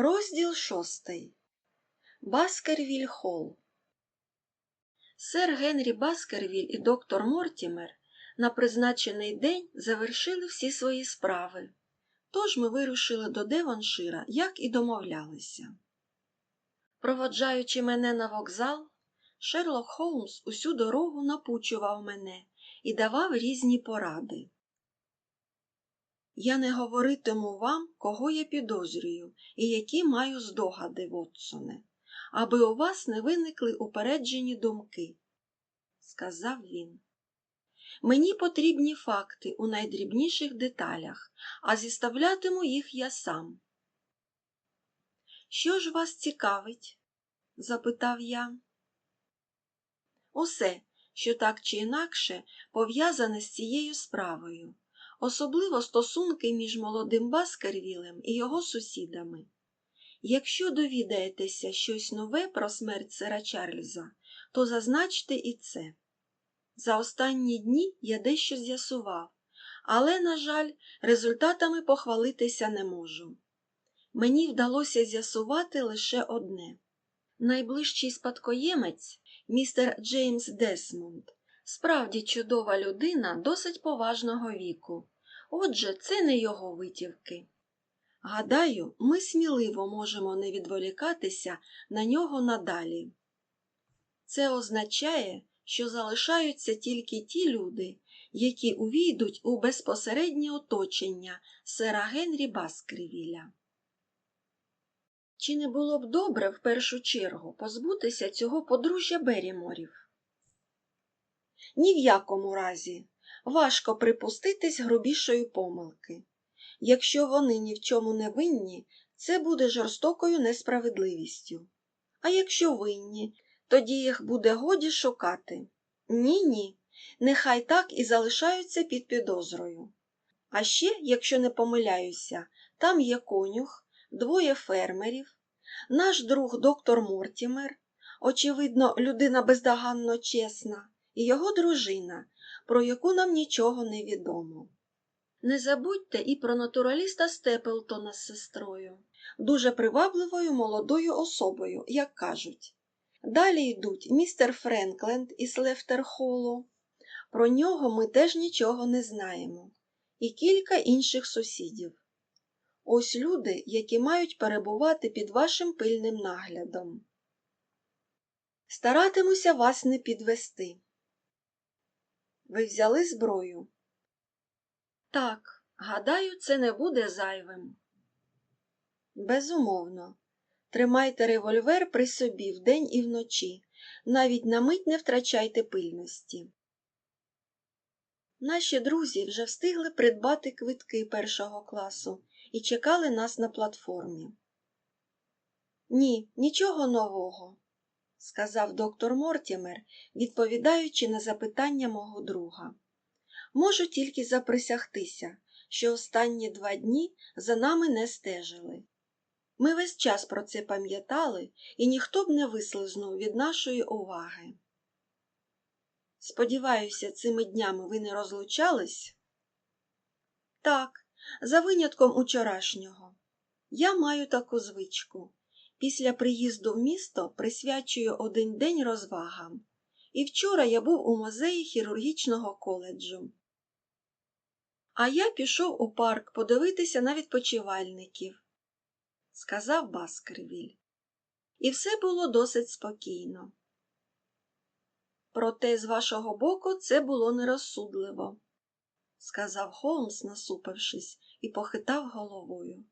Розділ шостий. Баскервіль Холл. Сер Генрі Баскервіль і доктор Мортімер на призначений день завершили всі свої справи. Тож ми вирушили до Девоншира, як і домовлялися. Проводжаючи мене на вокзал, Шерлок Холмс усю дорогу напучував мене і давав різні поради. Я не говоритиму вам, кого я підозрюю і які маю здогади, Вотсоне, аби у вас не виникли упереджені думки, сказав він. Мені потрібні факти у найдрібніших деталях, а зіставлятиму їх я сам. Що ж вас цікавить? запитав я. Усе, що так чи інакше пов'язане з цією справою особливо стосунки між молодим Баскервілем і його сусідами. Якщо довідаєтеся щось нове про смерть сера Чарльза, то зазначте і це. За останні дні я дещо з'ясував, але, на жаль, результатами похвалитися не можу. Мені вдалося з'ясувати лише одне. Найближчий спадкоємець, містер Джеймс Десмонд, Справді чудова людина досить поважного віку. Отже, це не його витівки. Гадаю, ми сміливо можемо не відволікатися на нього надалі. Це означає, що залишаються тільки ті люди, які увійдуть у безпосереднє оточення сера Генрі Баскрівіля. Чи не було б добре в першу чергу позбутися цього подружжя Беріморів? Ні в якому разі важко припуститись грубішої помилки. Якщо вони ні в чому не винні, це буде жорстокою несправедливістю. А якщо винні, тоді їх буде годі шукати. Ні, ні, нехай так і залишаються під підозрою. А ще, якщо не помиляюся, там є конюх, двоє фермерів, наш друг доктор Мортімер, очевидно, людина бездоганно чесна і його дружина, про яку нам нічого не відомо. Не забудьте і про натураліста Степлтона з сестрою, дуже привабливою молодою особою, як кажуть. Далі йдуть містер Френкленд із Лефтерхолу. Про нього ми теж нічого не знаємо, і кілька інших сусідів. Ось люди, які мають перебувати під вашим пильним наглядом. Старатимуся вас не підвести. Ви взяли зброю? Так, гадаю, це не буде зайвим. Безумовно. Тримайте револьвер при собі вдень і вночі, навіть на мить не втрачайте пильності. Наші друзі вже встигли придбати квитки першого класу і чекали нас на платформі. Ні, нічого нового сказав доктор Мортімер, відповідаючи на запитання мого друга. Можу тільки заприсягтися, що останні два дні за нами не стежили. Ми весь час про це пам'ятали, і ніхто б не вислизнув від нашої уваги. Сподіваюся, цими днями ви не розлучались? Так, за винятком учорашнього. Я маю таку звичку. Після приїзду в місто присвячую один день розвагам. І вчора я був у музеї хірургічного коледжу. А я пішов у парк подивитися на відпочивальників, сказав Баскервіль. І все було досить спокійно. Проте, з вашого боку, це було нерозсудливо, сказав Холмс, насупившись, і похитав головою.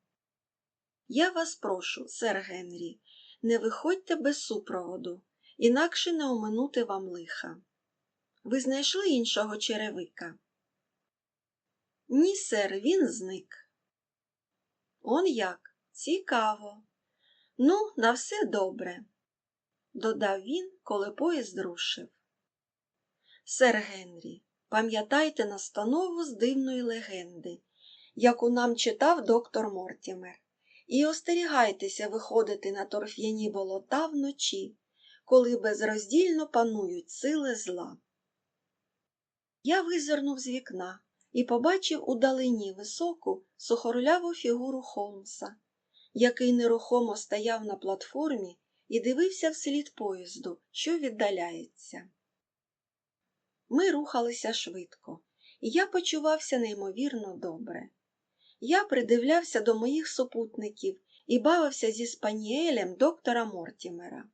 Я вас прошу, сер Генрі, не виходьте без супроводу, інакше не оминути вам лиха. Ви знайшли іншого черевика? Ні, сер, він зник. Он як? Цікаво. Ну, на все добре, додав він, коли поїзд рушив. Сер Генрі, пам'ятайте настанову з дивної легенди, яку нам читав доктор Мортімер. І остерігайтеся виходити на торф'яні болота вночі, коли безроздільно панують сили зла. Я визирнув з вікна і побачив удалині високу, сухорляву фігуру Холмса, який нерухомо стояв на платформі і дивився вслід поїзду, що віддаляється. Ми рухалися швидко, і я почувався неймовірно добре. Я придивлявся до моїх супутників і бавився зі спаніелем доктора Мортімера.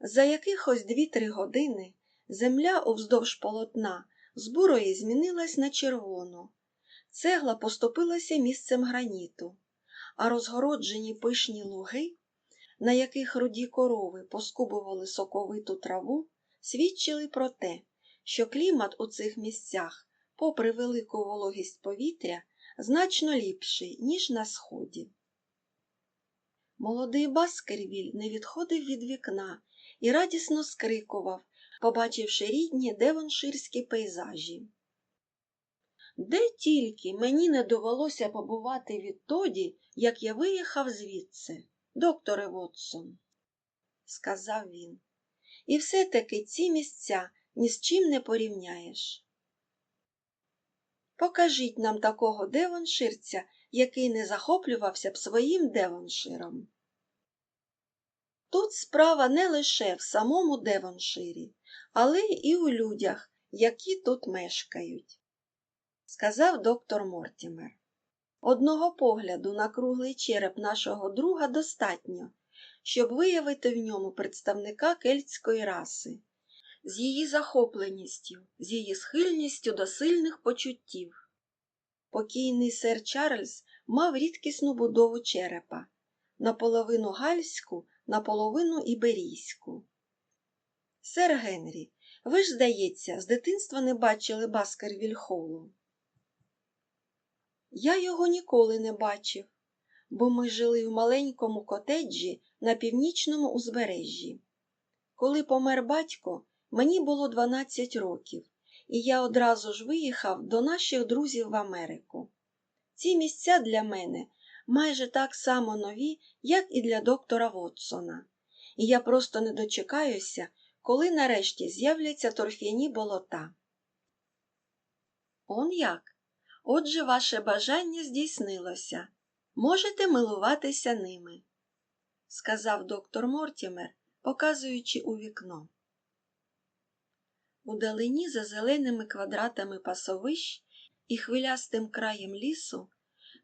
За якихось дві-три години земля уздовж полотна з бурої змінилась на червону, цегла поступилася місцем граніту, а розгороджені пишні луги, на яких руді корови поскубували соковиту траву, свідчили про те, що клімат у цих місцях, попри велику вологість повітря, значно ліпший, ніж на сході. Молодий Баскервіль не відходив від вікна і радісно скрикував, побачивши рідні девонширські пейзажі. Де тільки мені не довелося побувати відтоді, як я виїхав звідси, докторе Вотсон, сказав він. І все-таки ці місця ні з чим не порівняєш. Покажіть нам такого девонширця, який не захоплювався б своїм девонширом. Тут справа не лише в самому Девонширі, але і у людях, які тут мешкають, сказав доктор Мортімер. Одного погляду на круглий череп нашого друга достатньо, щоб виявити в ньому представника кельтської раси, з її захопленістю, з її схильністю до сильних почуттів. Покійний сер Чарльз мав рідкісну будову черепа, наполовину гальську, наполовину іберійську. Сер Генрі, ви ж, здається, з дитинства не бачили Баскервіль-Холлу. Я його ніколи не бачив, бо ми жили в маленькому котеджі на північному узбережжі. Коли помер батько, мені було 12 років, і я одразу ж виїхав до наших друзів в Америку. Ці місця для мене майже так само нові, як і для доктора Вотсона, і я просто не дочекаюся, коли нарешті з'являться торф'яні болота. Он як? Отже, ваше бажання здійснилося. Можете милуватися ними, сказав доктор Мортімер, показуючи у вікно. Удалині за зеленими квадратами пасовищ і хвилястим краєм лісу,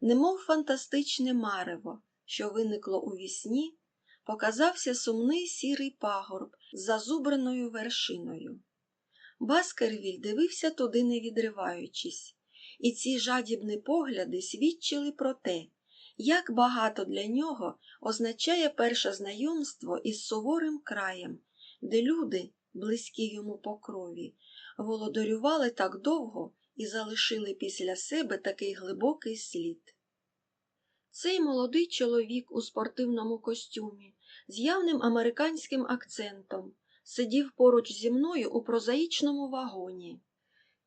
немов фантастичне марево, що виникло у вісні, показався сумний сірий пагорб з зазубреною вершиною. Баскервіль дивився туди, не відриваючись, і ці жадібні погляди свідчили про те, як багато для нього означає перше знайомство із суворим краєм, де люди, близькі йому по крові, володарювали так довго і залишили після себе такий глибокий слід. Цей молодий чоловік у спортивному костюмі з явним американським акцентом сидів поруч зі мною у прозаїчному вагоні,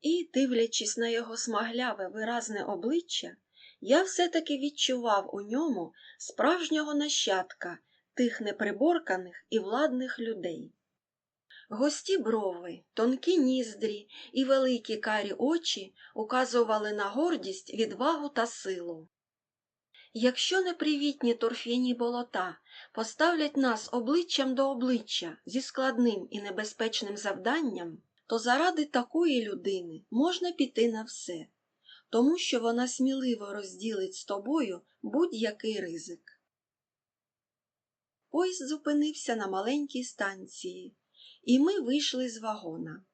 і, дивлячись на його смагляве виразне обличчя, я все-таки відчував у ньому справжнього нащадка тих неприборканих і владних людей. Гості брови, тонкі ніздрі і великі карі очі указували на гордість, відвагу та силу. Якщо непривітні торф'яні болота поставлять нас обличчям до обличчя зі складним і небезпечним завданням, то заради такої людини можна піти на все, тому що вона сміливо розділить з тобою будь-який ризик. Поїзд зупинився на маленькій станції, і ми вийшли з вагона.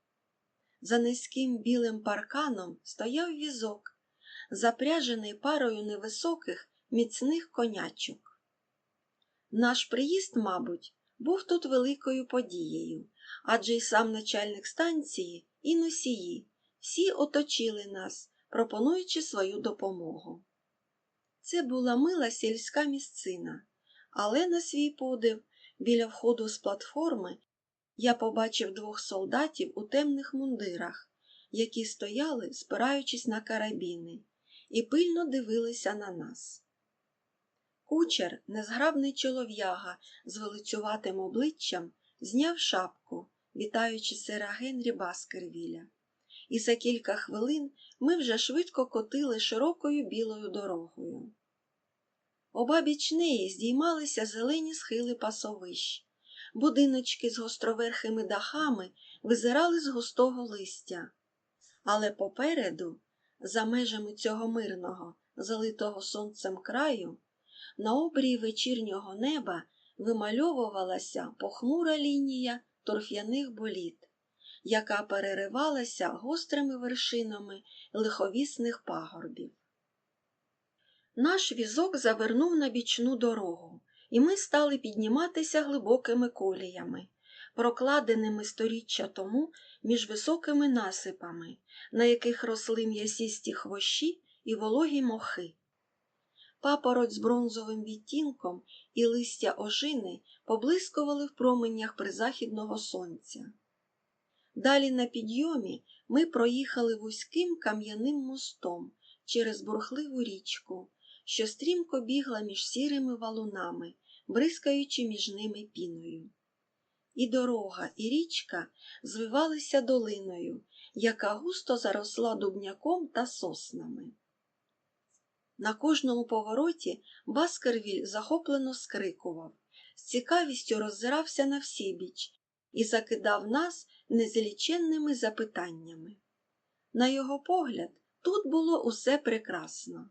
За низьким білим парканом стояв візок, запряжений парою невисоких міцних конячок. Наш приїзд, мабуть, був тут великою подією, адже й сам начальник станції і носії всі оточили нас, пропонуючи свою допомогу. Це була мила сільська місцина, але на свій подив, біля входу з платформи, я побачив двох солдатів у темних мундирах, які стояли, спираючись на карабіни, і пильно дивилися на нас. Кучер, незграбний чолов'яга з величуватим обличчям, зняв шапку, вітаючи сера Генрі Баскервіля. І за кілька хвилин ми вже швидко котили широкою білою дорогою. Обабіч неї здіймалися зелені схили пасовищ. Будиночки з гостроверхими дахами визирали з густого листя. Але попереду, за межами цього мирного, залитого сонцем краю, на обрії вечірнього неба вимальовувалася похмура лінія торф'яних боліт, яка переривалася гострими вершинами лиховісних пагорбів. Наш візок завернув на бічну дорогу, і ми стали підніматися глибокими коліями, прокладеними сторіччя тому між високими насипами, на яких росли м'ясісті хвощі і вологі мохи. Папороть з бронзовим відтінком і листя ожини поблискували в променях призахідного сонця. Далі на підйомі ми проїхали вузьким кам'яним мостом через бурхливу річку, що стрімко бігла між сірими валунами, бризкаючи між ними піною. І дорога, і річка звивалися долиною, яка густо заросла дубняком та соснами. На кожному повороті Баскервіль захоплено скрикував, з цікавістю роззирався на всібіч і закидав нас незліченними запитаннями. На його погляд, тут було усе прекрасно.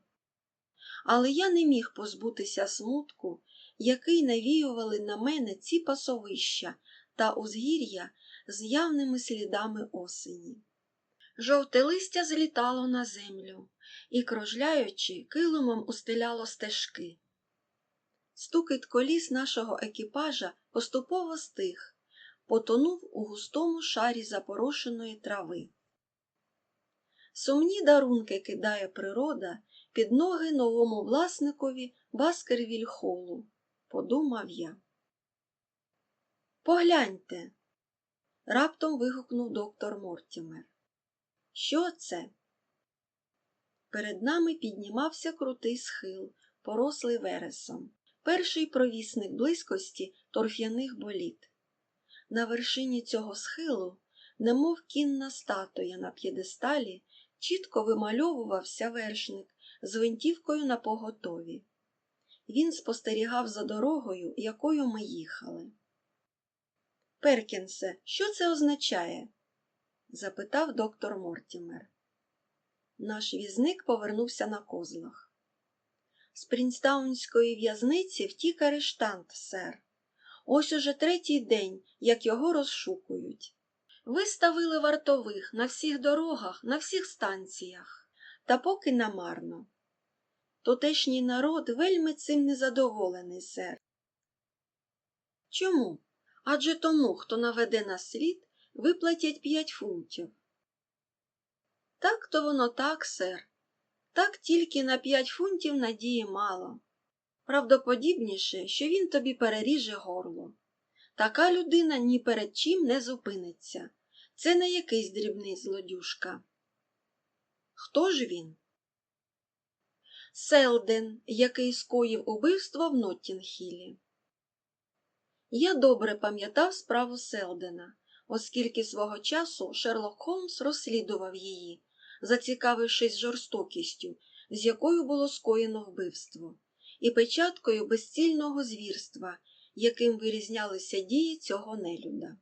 Але я не міг позбутися смутку, який навіювали на мене ці пасовища та узгір'я з явними слідами осені. Жовте листя злітало на землю і, кружляючи, килимом устеляло стежки. Стукіт коліс нашого екіпажа поступово стих, потонув у густому шарі запорошеної трави. Сумні дарунки кидає природа під ноги новому власникові Баскервіль-холу, подумав я. Погляньте. раптом вигукнув доктор Мортімер. Що це? Перед нами піднімався крутий схил, порослий вересом, перший провісник близькості торф'яних боліт. На вершині цього схилу, немов кінна статуя на п'єдесталі, чітко вимальовувався вершник з гвинтівкою на поготові. Він спостерігав за дорогою, якою ми їхали. Перкінсе, що це означає? запитав доктор Мортімер. Наш візник повернувся на козлах. З Прінстаунської в'язниці втік арештант, сер. Ось уже третій день, як його розшукують. Виставили вартових на всіх дорогах, на всіх станціях, та поки намарно. Тутешній народ вельми цим незадоволений, сер. Чому? Адже тому, хто наведе на слід, виплатять п'ять фунтів. Так то воно так, сер. Так тільки на п'ять фунтів надії мало. Правдоподібніше, що він тобі переріже горло. Така людина ні перед чим не зупиниться. Це не якийсь дрібний злодюшка. Хто ж він? Селден, який скоїв убивство в Ноттінгхілі. Я добре пам'ятав справу Селдена, оскільки свого часу Шерлок Холмс розслідував її, зацікавившись жорстокістю, з якою було скоєно вбивство, і печаткою безцільного звірства, яким вирізнялися дії цього нелюда.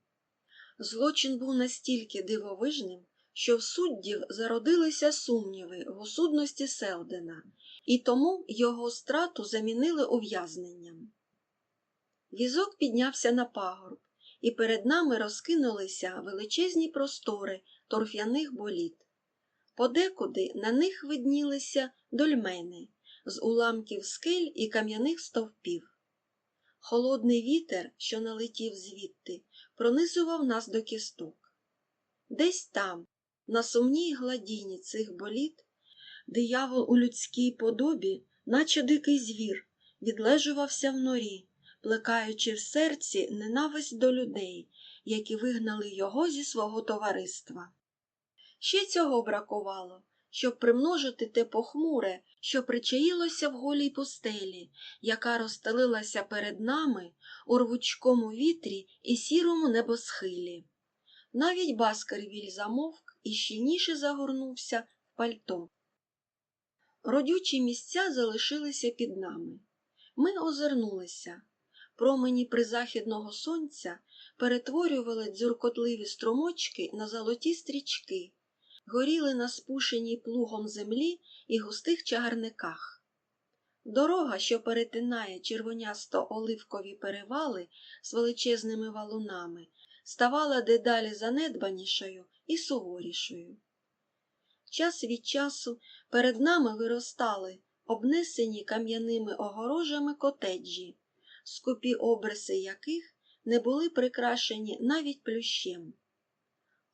Злочин був настільки дивовижним, що в суддів зародилися сумніви в осудності Селдена, і тому його страту замінили ув'язненням. Візок піднявся на пагорб, і перед нами розкинулися величезні простори торф'яних боліт. Подекуди на них виднілися дольмени з уламків скель і кам'яних стовпів. Холодний вітер, що налетів звідти, пронизував нас до кісток. Десь там, на сумній гладіні цих боліт, диявол у людській подобі, наче дикий звір, відлежувався в норі, плекаючи в серці ненависть до людей, які вигнали його зі свого товариства. Ще цього бракувало, щоб примножити те похмуре, що причаїлося в голій пустелі, яка розстелилася перед нами у рвучкому вітрі і сірому небосхилі. Навіть Баскервіль замовк і щільніше загорнувся в пальто. Родючі місця залишилися під нами. Ми озирнулися. Промені призахідного сонця перетворювали дзюркотливі струмочки на золоті стрічки, горіли на спушеній плугом землі і густих чагарниках. Дорога, що перетинає червонясто-оливкові перевали з величезними валунами, ставала дедалі занедбанішою і суворішою. Час від часу перед нами виростали обнесені кам'яними огорожами котеджі, скупі обриси яких не були прикрашені навіть плющем.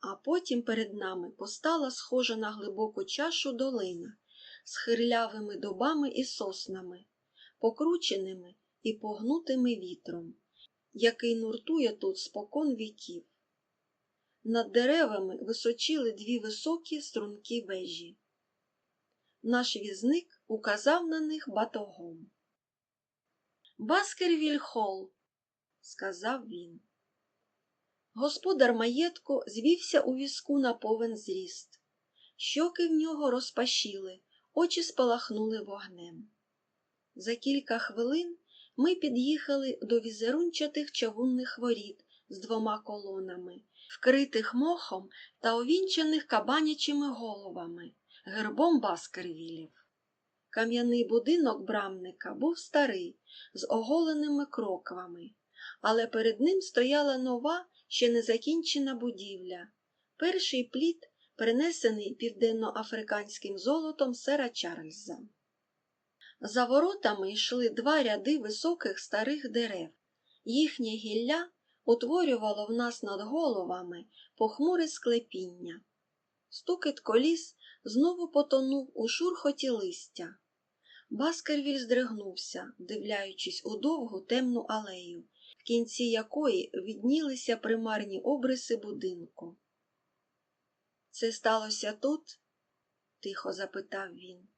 А потім перед нами постала схожа на глибоку чашу долина з хирлявими дубами і соснами, покрученими і погнутими вітром, який нуртує тут спокон віків. Над деревами височили дві високі стрункі вежі. Наш візник указав на них батогом. Баскервіль Холл, сказав він. Господар маєтку звівся у візку на повен зріст. Щоки в нього розпашіли, очі спалахнули вогнем. За кілька хвилин ми під'їхали до візерунчатих чавунних воріт з двома колонами, вкритих мохом та овінчених кабанячими головами, гербом Баскервілів. Кам'яний будинок брамника був старий, з оголеними кроквами, але перед ним стояла нова, ще не закінчена будівля, перший плід, принесений південноафриканським золотом сера Чарльза. За воротами йшли два ряди високих старих дерев. Їхнє гілля утворювало в нас над головами похмуре склепіння. Стукіт коліс знову потонув у шурхоті листя. Баскервіль здригнувся, вдивляючись у довгу темну алею, в кінці якої віднілися примарні обриси будинку. Це сталося тут? тихо запитав він.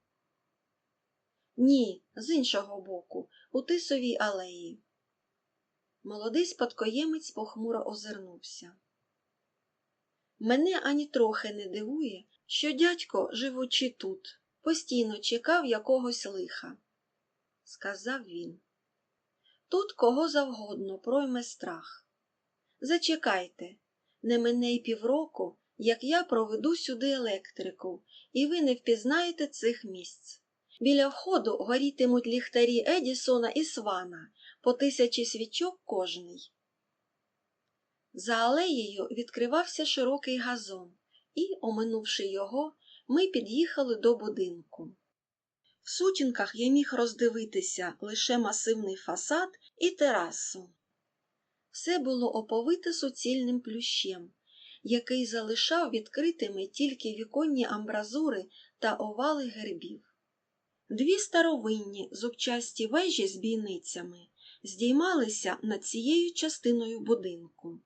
Ні, з іншого боку, у тисовій алеї. Молодий спадкоємець похмуро озирнувся. Мене ані трохи не дивує, що дядько, живучи тут, постійно чекав якогось лиха, сказав він. Тут кого завгодно пройме страх. Зачекайте, не мене й півроку, як я проведу сюди електрику, і ви не впізнаєте цих місць. Біля входу горітимуть ліхтарі Едісона і Свана по тисячі свічок кожний. За алеєю відкривався широкий газон, і, оминувши його, ми під'їхали до будинку. В сутінках я міг роздивитися лише масивний фасад і терасу. Все було оповите суцільним плющем, який залишав відкритими тільки віконні амбразури та овали гербів. Дві старовинні зубчасті вежі з бійницями здіймалися над цією частиною будинку.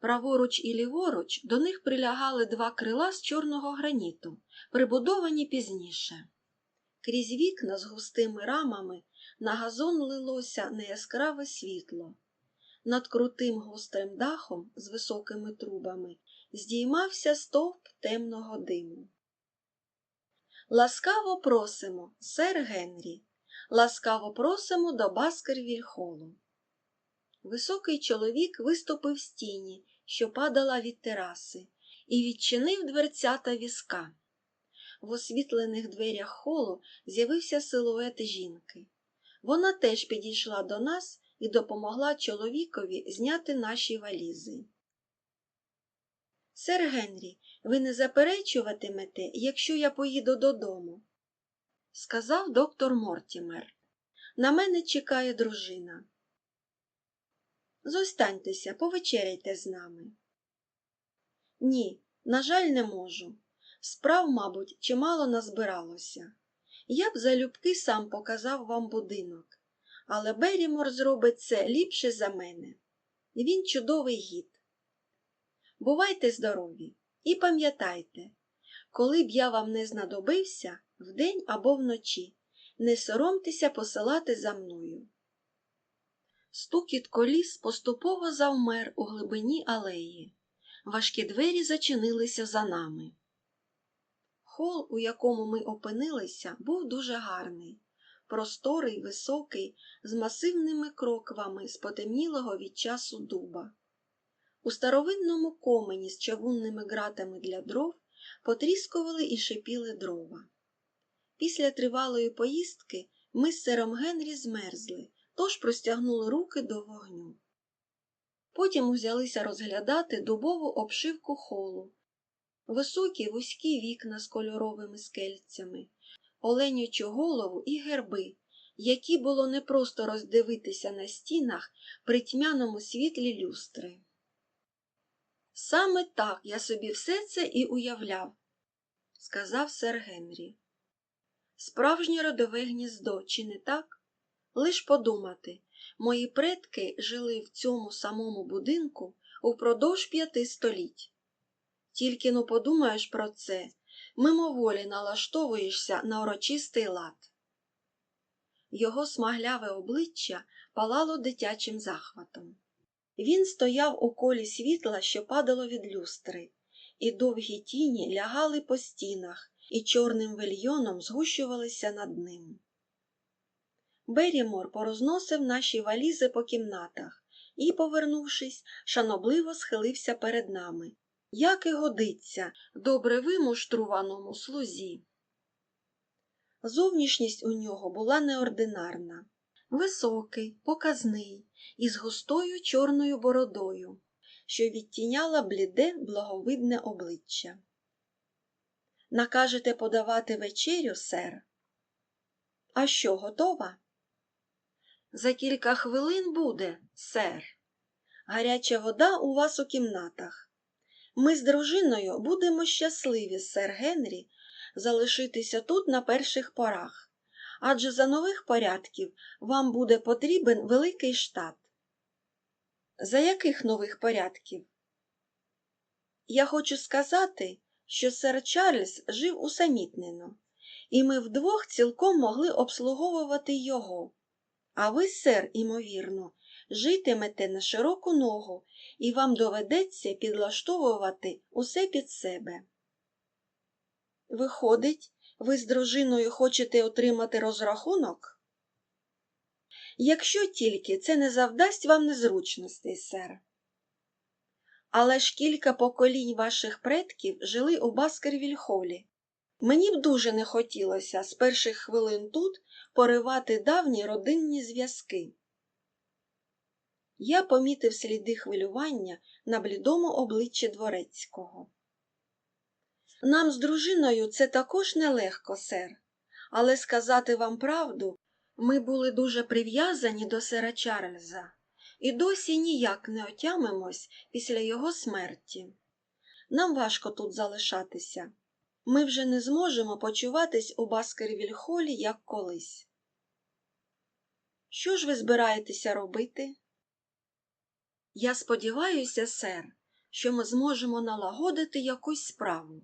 Праворуч і ліворуч до них прилягали два крила з чорного граніту, прибудовані пізніше. Крізь вікна з густими рамами на газон лилося неяскраве світло. Над крутим гострим дахом з високими трубами здіймався стовп темного диму. Ласкаво просимо, сер Генрі, ласкаво просимо до Баскервіль-холу. Високий чоловік виступив з тіні, що падала від тераси, і відчинив дверцята візка. В освітлених дверях холу з'явився силует жінки. Вона теж підійшла до нас і допомогла чоловікові зняти наші валізи. Сер Генрі, ви не заперечуватимете, якщо я поїду додому, сказав доктор Мортімер. На мене чекає дружина. Зостаньтеся, повечеряйте з нами. Ні, на жаль, не можу. Справ, мабуть, чимало назбиралося. Я б залюбки сам показав вам будинок, але Берімор зробить це ліпше за мене. Він чудовий гід. Бувайте здорові і пам'ятайте, коли б я вам не знадобився вдень або вночі, не соромтеся посилати за мною. Стукіт коліс поступово завмер у глибині алеї. Важкі двері зачинилися за нами. Хол, у якому ми опинилися, був дуже гарний. просторий, високий, з масивними кроквами з потемнілого від часу дуба. У старовинному комені з чавунними ґратами для дров потріскували і шипіли дрова. Після тривалої поїздки ми з сером Генрі змерзли, тож простягнули руки до вогню. Потім узялися розглядати дубову обшивку холу, високі вузькі вікна з кольоровими скельцями, оленячу голову і герби, які було непросто роздивитися на стінах при тьмяному світлі люстри. Саме так я собі все це і уявляв, сказав сер Генрі. Справжнє родове гніздо, чи не так? Лиш подумати, мої предки жили в цьому самому будинку упродовж п'яти століть. Тільки ну подумаєш про це, мимоволі налаштовуєшся на урочистий лад. Його смагляве обличчя палало дитячим захватом. Він стояв у колі світла, що падало від люстри, і довгі тіні лягали по стінах і чорним вельйоном згущувалися над ним. Берімор порозносив наші валізи по кімнатах і, повернувшись, шанобливо схилився перед нами, як і годиться добре вимуштруваному слузі. Зовнішність у нього була неординарна, високий, показний, із густою чорною бородою, що відтіняла бліде благовидне обличчя. Накажете подавати вечерю, сер? А що, готова? За кілька хвилин буде, сер. Гаряча вода у вас у кімнатах. Ми з дружиною будемо щасливі, сер Генрі, залишитися тут на перших порах, адже за нових порядків вам буде потрібен великий штат. За яких нових порядків? Я хочу сказати, що сер Чарльз жив усамітнено, і ми вдвох цілком могли обслуговувати його. А ви, сер, імовірно, житимете на широку ногу, і вам доведеться підлаштовувати усе під себе. Виходить, ви з дружиною хочете отримати розрахунок? Якщо тільки це не завдасть вам незручностей, сер. Але ж кілька поколінь ваших предків жили у Баскервіль-холі. Мені б дуже не хотілося з перших хвилин тут поривати давні родинні зв'язки. Я помітив сліди хвилювання на блідому обличчі дворецького. Нам з дружиною це також нелегко, сер, але сказати вам правду, ми були дуже прив'язані до сера Чарльза і досі ніяк не отямимось після його смерті. Нам важко тут залишатися. Ми вже не зможемо почуватись у Баскервіль-холі, як колись. Що ж ви збираєтеся робити? Я сподіваюся, сер, що ми зможемо налагодити якусь справу,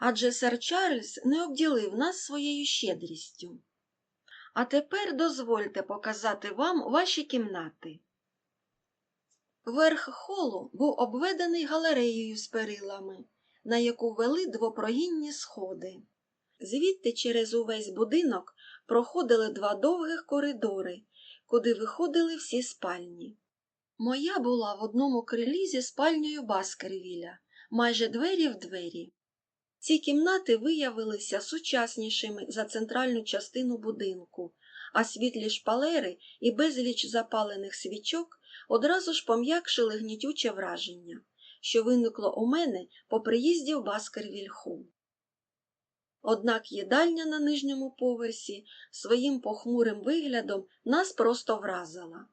адже сер Чарльз не обділив нас своєю щедрістю. А тепер дозвольте показати вам ваші кімнати. Верх холу був обведений галереєю з перилами, на яку вели двопрогінні сходи. Звідти через увесь будинок проходили два довгих коридори, куди виходили всі спальні. Моя була в одному крилі зі спальнею Баскервіля, майже двері в двері. Ці кімнати виявилися сучаснішими за центральну частину будинку, а світлі шпалери і безліч запалених свічок одразу ж пом'якшили гнітюче враження, що виникло у мене по приїзді в Баскервіль-Холл. Однак їдальня на нижньому поверсі своїм похмурим виглядом нас просто вразила.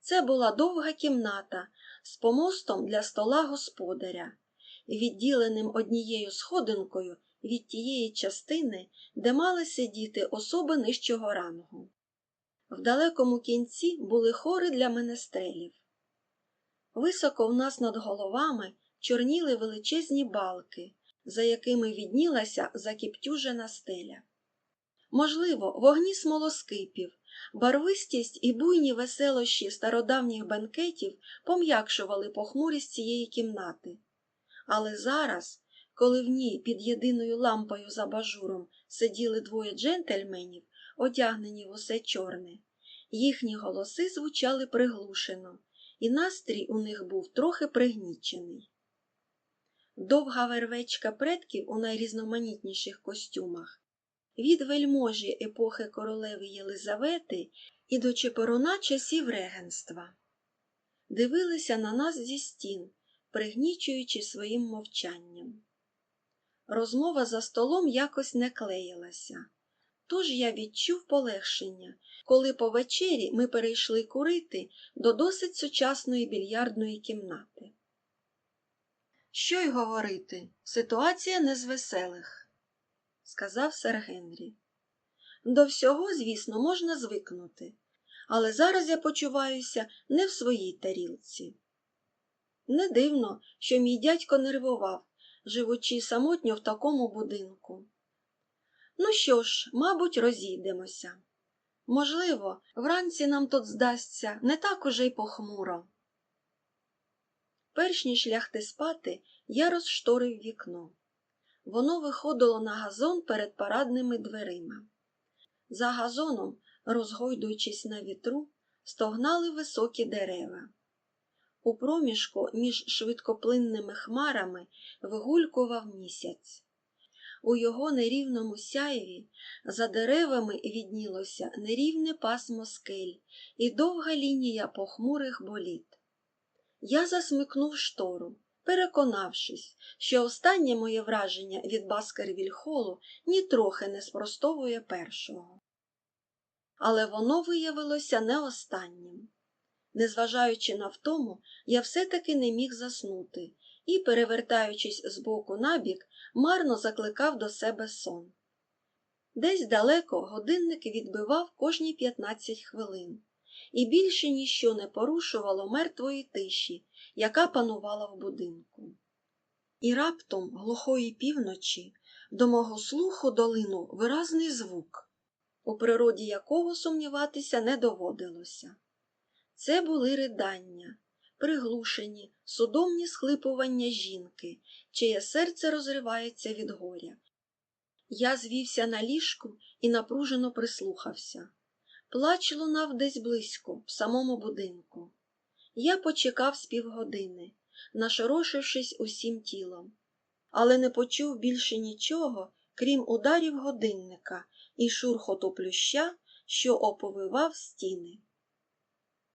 Це була довга кімната з помостом для стола господаря, відділеним однією сходинкою від тієї частини, де мали сидіти особи нижчого рангу. В далекому кінці були хори для менестрелів. Високо в нас над головами чорніли величезні балки, за якими віднілася закіптюжена стеля. Можливо, вогні смолоскипів, барвистість і буйні веселощі стародавніх бенкетів пом'якшували похмурість цієї кімнати. Але зараз, коли в ній під єдиною лампою за бажуром сиділи двоє джентльменів, одягнені в усе чорне. Їхні голоси звучали приглушено, і настрій у них був трохи пригнічений. Довга вервечка предків у найрізноманітніших костюмах, від вельможі епохи королеви Єлизавети і до чепоруна часів регенства, дивилися на нас зі стін, пригнічуючи своїм мовчанням. Розмова за столом якось не клеїлася, тож я відчув полегшення, коли по вечері ми перейшли курити до досить сучасної більярдної кімнати. Що й говорити, ситуація не з веселих, сказав сер Генрі. До всього, звісно, можна звикнути, але зараз я почуваюся не в своїй тарілці. Не дивно, що мій дядько нервував, живучи самотньо в такому будинку. Ну що ж, мабуть, розійдемося. Можливо, вранці нам тут здасться не так уже й похмуро. Перш ніж лягти спати, я розшторив вікно. Воно виходило на газон перед парадними дверима. За газоном, розгойдуючись на вітру, стогнали високі дерева. У проміжку між швидкоплинними хмарами вигулькував місяць. У його нерівному сяйві за деревами віднілося нерівне пасмо скель і довга лінія похмурих боліт. Я засмикнув штору, переконавшись, що останнє моє враження від Баскервіль-холу нітрохи не спростовує першого. Але воно виявилося не останнім. Незважаючи на втому, я все-таки не міг заснути і, перевертаючись з боку на бік, марно закликав до себе сон. Десь далеко годинник відбивав кожні 15 хвилин, і більше ніщо не порушувало мертвої тиші, яка панувала в будинку. І раптом глухої півночі до мого слуху долинув виразний звук, у природі якого сумніватися не доводилося. Це були ридання, приглушені, судомні схлипування жінки, чиє серце розривається від горя. Я звівся на ліжку і напружено прислухався. Плач лунав десь близько, в самому будинку. Я почекав з півгодини, нашорошившись усім тілом, але не почув більше нічого, крім ударів годинника і шурхоту плюща, що оповивав стіни.